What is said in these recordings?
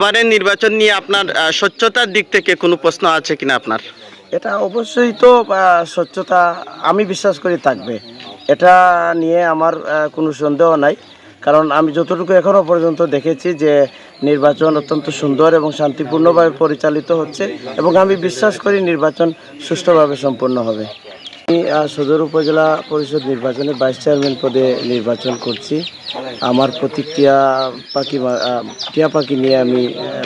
এবারের নির্বাচন নিয়ে আপনার স্বচ্ছতার দিক থেকে কোনো প্রশ্ন আছে কিনা আপনার? এটা অবশ্যই তো স্বচ্ছতা আমি বিশ্বাস করি থাকবে। এটা নিয়ে আমার কোনো সন্দেহ নাই। কারণ আমি যতটুকু এখনও পর্যন্ত দেখেছি যে নির্বাচন অত্যন্ত সুন্দর এবং শান্তিপূর্ণভাবে পরিচালিত হচ্ছে এবং আমি বিশ্বাস করি নির্বাচন সুষ্ঠুভাবে সম্পন্ন হবে। সদর উপজেলা পরিষদ নির্বাচনে ভাইস চেয়ারম্যান পদে নির্বাচন করছি। আমার প্রতীক টিয়া পাখি টিয়া পাখি নিয়ে আমি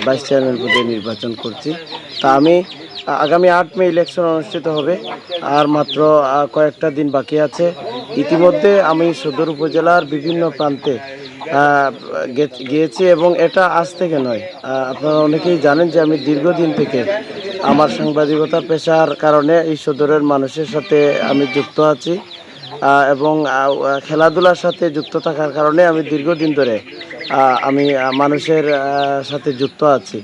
ভাইস চেয়ারম্যান পদে নির্বাচন করছি। তা আমি আগামী আট মে ইলেকশন অনুষ্ঠিত হবে। আর মাত্র কয়েকটা দিন বাকি আছে। ইতিমধ্যে আমি সদর উপজেলার বিভিন্ন প্রান্তে গিয়েছি এবং এটা আজ থেকে নয়। আপনারা অনেকেই জানেন যে আমি দীর্ঘদিন থেকে আমার সাংবাদিকতা পেশার কারণে এই সদরের মানুষের সাথে আমি যুক্ত আছি এবং খেলাধুলার সাথে যুক্ত থাকার কারণে আমি দীর্ঘদিন ধরে আমি মানুষের সাথে যুক্ত আছি।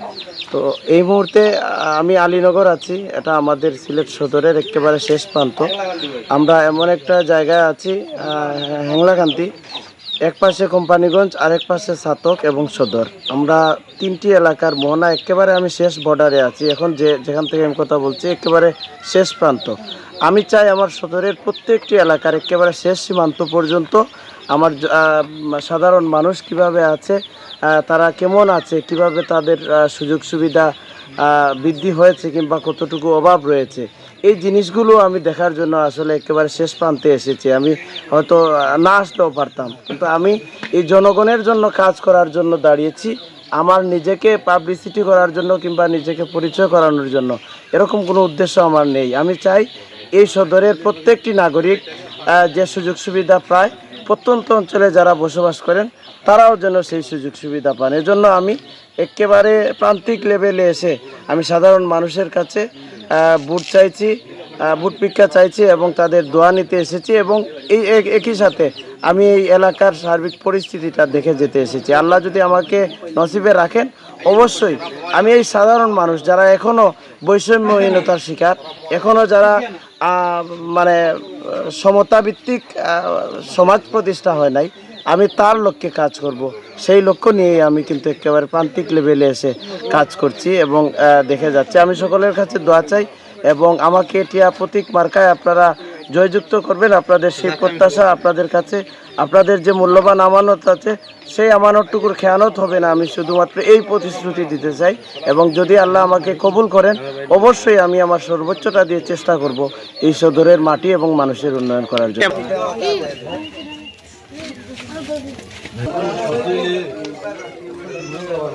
তো এই মুহূর্তে আমি আলীনগর আছি এটা আমাদের সিলেট সদরের একেবারে শেষ প্রান্ত। আমরা এমন একটা জায়গায় আছি আহ, হেংলাকান্তি এক পাশে কোম্পানিগঞ্জ, আরেক পাশে সাতক এবং সদর। আমরা তিনটি এলাকার মোহনা, একেবারে আমি শেষ বর্ডারে আছি। এখন যে যেখান থেকে আমি কথা বলছি, একেবারে শেষ প্রান্ত। আমি চাই আমার সদরের প্রত্যেকটি এলাকার একেবারে শেষ সীমান্ত পর্যন্ত আমার সাধারণ মানুষ কীভাবে আছে তারা কেমন আছে, কীভাবে তাদের সুযোগ সুবিধা বৃদ্ধি হয়েছে কিংবা কতটুকু অভাব রয়েছে এই জিনিসগুলো আমি দেখার জন্য আসলে একেবারে শেষ প্রান্তে এসেছি। আমি হয়তো না আসতেও পারতাম। কিন্তু আমি এই জনগণের জন্য কাজ করার জন্য দাঁড়িয়েছি। আমার নিজেকে পাবলিসিটি করার জন্য কিংবা নিজেকে পরিচয় করানোর জন্য। এরকম কোনো উদ্দেশ্য আমার নেই। আমি চাই এই সদরের প্রত্যেকটি নাগরিক যে সুযোগ সুবিধা পায়, প্রত্যন্ত অঞ্চলে যারা বসবাস করেন, তারাও যেন সেই সুযোগ সুবিধা পান। এজন্য আমি একেবারে প্রান্তিক লেভেলে এসে, আমি সাধারণ মানুষের কাছে ভোট চাইছি ভোট ভিক্ষা চাইছি এবং তাদের দোয়া নিতে এসেছি এবং এই এক- একই সাথে আমি এই এলাকার সার্বিক পরিস্থিতিটা দেখে যেতে এসেছি। আল্লাহ যদি আমাকে নসিবে রাখেন, অবশ্যই আমি এই সাধারণ মানুষ যারা এখনও বৈষম্যহীনতার শিকার এখনও যারা মানে সমতাভিত্তিক সমাজ প্রতিষ্ঠা হয় নাই আমি তার লক্ষ্যে কাজ করব। সেই লক্ষ্য নিয়ে আমি কিন্তু একেবারে প্রান্তিক লেভেলে এসে কাজ করছি এবং দেখে যাচ্ছে। আমি সকলের কাছে দোয়া চাই এবং আমাকে টিয়া প্রতীক মার্কায় আপনারা জয়যুক্ত করবেন। আপনাদের সেই প্রত্যাশা আপনাদের কাছে, আপনাদের যে মূল্যবান আমানত আছে, সেই আমানতটুকুর খেয়ানত হবে না। আমি শুধুমাত্র এই প্রতিশ্রুতি দিতে চাই এবং যদি আল্লাহ আমাকে কবুল করেন, অবশ্যই আমি আমার সর্বোচ্চটা দিয়ে চেষ্টা করব এই সদরের মাটি এবং মানুষের উন্নয়ন করার জন্য। Fasulye ne var